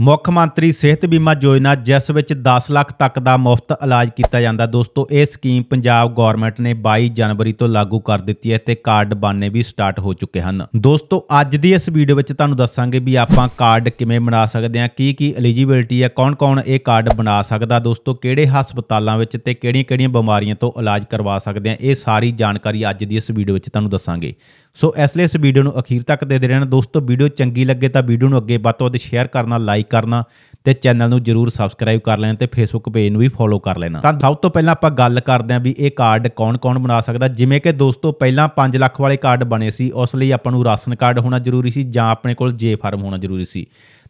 ਮੁੱਖ ਮੰਤਰੀ ਸਿਹਤ ਬੀਮਾ ਯੋਜਨਾ ਜਿਸ ਵਿੱਚ 10 ਲੱਖ ਤੱਕ ਦਾ ਮੁਫਤ ਇਲਾਜ ਕੀਤਾ ਜਾਂਦਾ, ਦੋਸਤੋ, ਇਹ ਸਕੀਮ ਪੰਜਾਬ ਗਵਰਨਮੈਂਟ ਨੇ 22 ਜਨਵਰੀ ਤੋਂ ਲਾਗੂ ਕਰ ਦਿੱਤੀ ਹੈ ਤੇ ਕਾਰਡ ਬਣਨੇ ਵੀ ਸਟਾਰਟ ਹੋ ਚੁੱਕੇ ਹਨ। ਦੋਸਤੋ, ਅੱਜ ਦੀ ਇਸ ਵੀਡੀਓ ਵਿੱਚ ਤੁਹਾਨੂੰ ਦੱਸਾਂਗੇ ਵੀ ਆਪਾਂ ਕਾਰਡ ਕਿਵੇਂ ਬਣਾ ਸਕਦੇ ਹਾਂ, ਕੀ ਕੀ ਐਲੀਜੀਬਿਲਟੀ ਹੈ, ਕੌਣ-ਕੌਣ ਇਹ ਕਾਰਡ ਬਣਾ ਸਕਦਾ, ਦੋਸਤੋ, ਕਿਹੜੇ ਹਸਪਤਾਲਾਂ ਵਿੱਚ ਤੇ ਕਿਹੜੀਆਂ-ਕਿਹੜੀਆਂ ਬਿਮਾਰੀਆਂ ਤੋਂ ਇਲਾਜ ਕਰਵਾ ਸਕਦੇ ਹਾਂ, ਇਹ ਸਾਰੀ ਜਾਣਕਾਰੀ ਅੱਜ ਦੀ ਇਸ ਵੀਡੀਓ ਵਿੱਚ ਤੁਹਾਨੂੰ ਦੱਸਾਂਗੇ। ਸੋ ਇਸ ਲਈ ਇਸ ਵੀਡੀਓ ਨੂੰ ਅਖੀਰ ਤੱਕ ਦੇਖਦੇ ਰਹਿਣਾ। ਦੋਸਤੋ ਵੀਡੀਓ ਚੰਗੀ ਲੱਗੇ ਤਾਂ ਵੀਡੀਓ ਨੂੰ ਅੱਗੇ ਵੱਧ ਤੋਂ ਵੱਧ ਸ਼ੇਅਰ ਕਰਨਾ ਲਾਈਕ ਕਰਨਾ ਤੇ ਚੈਨਲ ਨੂੰ ਜਰੂਰ ਸਬਸਕ੍ਰਾਈਬ ਕਰ ਲੈਣਾ ਤੇ ਫੇਸਬੁੱਕ ਪੇਜ ਨੂੰ ਵੀ ਫੋਲੋ ਕਰ ਲੈਣਾ। ਤਾਂ ਸਭ ਤੋਂ ਪਹਿਲਾਂ ਆਪਾਂ ਗੱਲ ਕਰਦੇ ਹਾਂ ਵੀ ਇਹ ਕਾਰਡ ਕੌਣ-ਕੌਣ ਬਣਾ ਸਕਦਾ। ਜਿਵੇਂ ਕਿ ਦੋਸਤੋ, ਪਹਿਲਾਂ 5 ਲੱਖ ਵਾਲੇ ਕਾਰਡ ਬਣੇ ਸੀ, ਉਸ ਲਈ ਆਪਾਂ ਨੂੰ ਰਾਸ਼ਨ ਕਾਰਡ ਹੋਣਾ ਜ਼ਰੂਰੀ ਸੀ ਜਾਂ ਆਪਣੇ ਕੋਲ ਜੇ ਫਾਰਮ ਹੋਣਾ ਜ਼ਰੂਰੀ ਸੀ।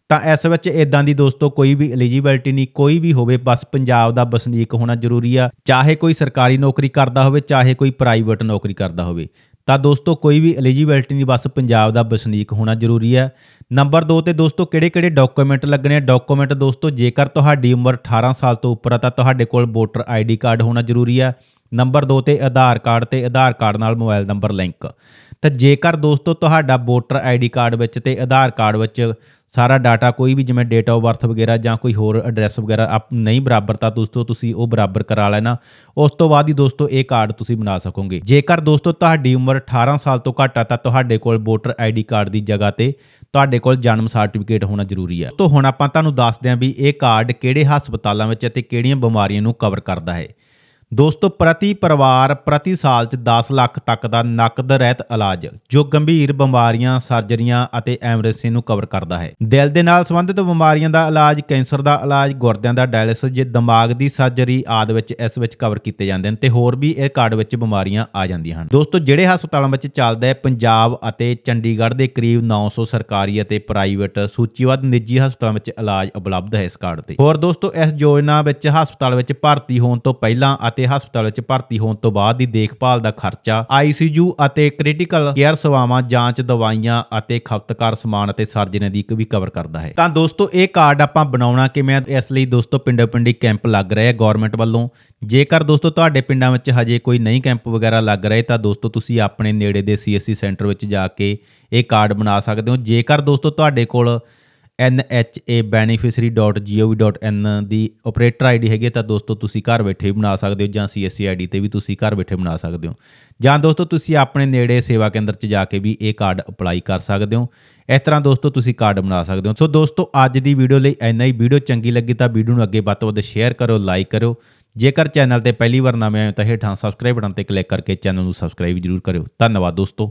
ਤਾਂ ਇਸ ਵਿੱਚ ਇਦਾਂ ਦੀ ਦੋਸਤੋ, ਕੋਈ ਵੀ ਐਲੀਜੀਬਿਲਟੀ ਨਹੀਂ, ਕੋਈ ਵੀ ਹੋਵੇ, ਬਸ ਪੰਜਾਬ ਦਾ ਵਸਨੀਕ ਹੋਣਾ ਜ਼ਰੂਰੀ ਆ। ਚਾਹੇ ਕੋਈ ਸਰਕਾਰੀ ਨੌਕਰੀ ਕਰਦਾ ਹੋਵੇ, ਚਾਹੇ ਕੋਈ ਪ੍ਰਾਈਵੇਟ ਨੌਕਰੀ ਕਰਦਾ ਹੋਵੇ। ਤਾਂ ਦੋਸਤੋ, ਕੋਈ ਵੀ ਐਲੀਜੀਬਿਲਟੀ ਨਹੀਂ, ਬਸ ਪੰਜਾਬ ਦਾ ਵਸਨੀਕ ਹੋਣਾ ਜ਼ਰੂਰੀ ਹੈ। ਨੰਬਰ 2 ਤੇ ਦੋਸਤੋ, ਕਿਹੜੇ-ਕਿਹੜੇ ਡਾਕੂਮੈਂਟ ਲੱਗਣੇ ਆ? ਡਾਕੂਮੈਂਟ ਦੋਸਤੋ, ਜੇਕਰ ਤੁਹਾਡੀ ਉਮਰ 18 ਸਾਲ ਤੋਂ ਉੱਪਰ ਆ, ਤਾਂ ਤੁਹਾਡੇ ਕੋਲ ਵੋਟਰ ਆਈਡੀ ਕਾਰਡ ਹੋਣਾ ਜ਼ਰੂਰੀ ਹੈ। ਨੰਬਰ 2 ਤੇ ਆਧਾਰ ਕਾਰਡ ਤੇ ਆਧਾਰ ਕਾਰਡ ਨਾਲ ਮੋਬਾਈਲ ਨੰਬਰ ਲਿੰਕ ਤਾਂ ਜੇਕਰ ਦੋਸਤੋ, ਤੁਹਾਡਾ ਵੋਟਰ ਆਈਡੀ ਕਾਰਡ ਵਿੱਚ ਤੇ ਆਧਾਰ ਕਾਰਡ ਵਿੱਚ ਸਾਰਾ ਡਾਟਾ ਕੋਈ ਵੀ ਜਿਵੇਂ ਡੇਟ ਆਫ ਬਰਥ ਵਗੈਰਾ ਜਾਂ ਕੋਈ ਹੋਰ ਐਡਰੈਸ ਵਗੈਰਾ ਆਪ ਨਹੀਂ ਬਰਾਬਰ ਤਾਂ ਦੋਸਤੋ ਤੁਸੀਂ ਉਹ ਬਰਾਬਰ ਕਰਾ ਲੈਣਾ। ਉਸ ਤੋਂ ਬਾਅਦ ਹੀ ਦੋਸਤੋ ਇਹ ਕਾਰਡ ਤੁਸੀਂ ਬਣਾ ਸਕੋਗੇ। ਜੇਕਰ ਦੋਸਤੋ ਤੁਹਾਡੀ ਉਮਰ 18 ਸਾਲ ਤੋਂ ਘੱਟ ਆ ਤਾਂ ਤੁਹਾਡੇ ਕੋਲ ਵੋਟਰ ਆਈਡੀ ਕਾਰਡ ਦੀ ਜਗ੍ਹਾ ਤੇ ਤੁਹਾਡੇ ਕੋਲ ਜਨਮ ਸਰਟੀਫਿਕੇਟ ਹੋਣਾ ਜ਼ਰੂਰੀ ਹੈ ਤੋਂ ਹੁਣ ਆਪਾਂ ਤੁਹਾਨੂੰ ਦੱਸਦੇ ਹਾਂ ਵੀ ਇਹ ਕਾਰਡ ਕਿਹੜੇ ਹਸਪਤਾਲਾਂ ਵਿੱਚ ਅਤੇ ਕਿਹੜੀਆਂ ਬਿਮਾਰੀਆਂ ਨੂੰ ਕਵਰ ਕਰਦਾ ਹੈ। ਦੋਸਤੋ, ਪ੍ਰਤੀ ਪਰਿਵਾਰ, ਪ੍ਰਤੀ ਸਾਲ 'ਚ 10 ਲੱਖ ਤੱਕ ਦਾ ਨਕਦ ਰਹਿਤ ਇਲਾਜ, ਜੋ ਗੰਭੀਰ ਬਿਮਾਰੀਆਂ, ਸਰਜਰੀਆਂ ਅਤੇ ਐਮਰਜੈਂਸੀ ਨੂੰ ਕਵਰ ਕਰਦਾ ਹੈ। ਦਿਲ ਦੇ ਨਾਲ ਸੰਬੰਧਿਤ ਬਿਮਾਰੀਆਂ ਦਾ ਇਲਾਜ, ਕੈਂਸਰ ਦਾ ਇਲਾਜ, ਗੁਰਦਿਆਂ ਦਾ ਡਾਇਲਿਸਿਸ ਜੇ ਦਿਮਾਗ ਦੀ ਸਰਜਰੀ ਆਦਿ ਵਿੱਚ ਇਸ ਵਿੱਚ ਕਵਰ ਕੀਤੇ ਜਾਂਦੇ ਹਨ, ਤੇ ਹੋਰ ਵੀ ਇਹ ਕਾਰਡ ਵਿੱਚ ਬਿਮਾਰੀਆਂ ਆ ਜਾਂਦੀਆਂ ਹਨ। ਦੋਸਤੋ, ਜਿਹੜੇ ਹਸਪਤਾਲਾਂ ਵਿੱਚ ਚੱਲਦਾ ਹੈ, ਪੰਜਾਬ ਅਤੇ ਚੰਡੀਗੜ੍ਹ ਦੇ ਕਰੀਬ 900 ਸਰਕਾਰੀ ਅਤੇ ਪ੍ਰਾਈਵੇਟ ਸੂਚੀਬੱਧ ਨਿੱਜੀ ਹਸਪਤਾਲਾਂ ਵਿੱਚ ਇਲਾਜ ਉਪਲਬਧ ਹੈ ਇਸ ਕਾਰਡ ਤੇ। ਹੋਰ ਦੋਸਤੋ, ਇਸ ਯੋਜਨਾ ਵਿੱਚ ਹਸਪਤਾਲ ਵਿੱਚ ਭਰਤੀ ਹੋਣ ਤੋਂ ਪਹਿਲਾਂ ਅਤੇ ਹਸਪਤਾਲ 'ਚ ਭਰਤੀ ਹੋਣ ਤੋਂ ਬਾਅਦ ਦੀ ਦੇਖਭਾਲ ਦਾ ਖਰਚਾ ਆਈਸੀਯੂ ਅਤੇ ਕ੍ਰਿਟੀਕਲ ਕੇਅਰ ਸੇਵਾਵਾਂ, ਜਾਂਚ, ਦਵਾਈਆਂ ਅਤੇ ਖਪਤਕਾਰ ਸਮਾਨ ਅਤੇ ਸਰਜਨ ਦੀ ਵੀ ਕਵਰ ਕਰਦਾ ਹੈ। ਤਾਂ ਦੋਸਤੋ, ਇਹ ਕਾਰਡ ਆਪਾਂ ਬਣਾਉਣਾ ਕਿਵੇਂ ਇਸ ਲਈ ਦੋਸਤੋ, ਪਿੰਡੋ ਪਿੰਡੀ ਕੈਂਪ ਲੱਗ ਰਹੇ ਹੈ ਗਵਰਨਮੈਂਟ ਵੱਲੋਂ। ਜੇਕਰ ਦੋਸਤੋ, ਤੁਹਾਡੇ ਪਿੰਡਾਂ ਵਿੱਚ ਹਜੇ ਕੋਈ ਨਹੀਂ ਕੈਂਪ ਵਗੈਰਾ ਲੱਗ ਰਹੇ, ਤਾਂ ਦੋਸਤੋ, ਤੁਸੀਂ ਆਪਣੇ ਨੇੜੇ ਦੇ ਸੀਐਸਸੀ ਸੈਂਟਰ ਵਿੱਚ ਜਾ ਕੇ ਇਹ ਕਾਰਡ ਬਣਾ ਸਕਦੇ ਹੋ। ਜੇਕਰ ਦੋਸਤੋ, ਤੁਹਾਡੇ ਕੋਲ nhabeneficiary.gov.in ਦੀ ਆਪਰੇਟਰ ਆਈਡੀ ਹੈਗੀ ਹੈ, ਤਾਂ ਦੋਸਤੋ ਤੁਸੀਂ ਘਰ ਬੈਠੇ ਵੀ ਬਣਾ ਸਕਦੇ ਹੋ ਜਾਂ ਸੀਐਸਸੀ ਆਈਡੀ ਤੇ ਵੀ ਤੁਸੀਂ ਘਰ ਬੈਠੇ ਬਣਾ ਸਕਦੇ ਹੋ। ਜਾਂ ਦੋਸਤੋ ਤੁਸੀਂ ਆਪਣੇ ਨੇੜੇ ਸੇਵਾ ਕੇਂਦਰ 'ਚ ਜਾ ਕੇ ਵੀ ਇਹ ਕਾਰਡ ਅਪਲਾਈ ਕਰ ਸਕਦੇ ਹੋ। ਇਸ ਤਰ੍ਹਾਂ ਦੋਸਤੋ ਤੁਸੀਂ ਕਾਰਡ ਬਣਾ ਸਕਦੇ ਹੋ। ਸੋ ਦੋਸਤੋ ਅੱਜ ਦੀ ਵੀਡੀਓ ਲਈ ਇੰਨਾ ਹੀ। ਵੀਡੀਓ ਚੰਗੀ ਲੱਗੀ ਤਾਂ ਵੀਡੀਓ ਨੂੰ ਅੱਗੇ ਵੱਧ ਤੋਂ ਵੱਧ ਸ਼ੇਅਰ ਕਰੋ ਲਾਈਕ ਕਰੋ ਜੇਕਰ ਚੈਨਲ ਤੇ ਪਹਿਲੀ ਵਾਰ ਨਵੇਂ ਆਏ ਤਾਂ ਹੇਠਾਂ ਸਬਸਕ੍ਰਾਈਬ ਬਟਨ ਤੇ ਕਲਿੱਕ ਕਰਕੇ ਚੈਨਲ ਨੂੰ ਸਬਸਕ੍ਰਾਈਬ ਜ਼ਰੂਰ ਕਰਿਓ। ਧੰਨਵਾਦ ਦੋਸਤੋ।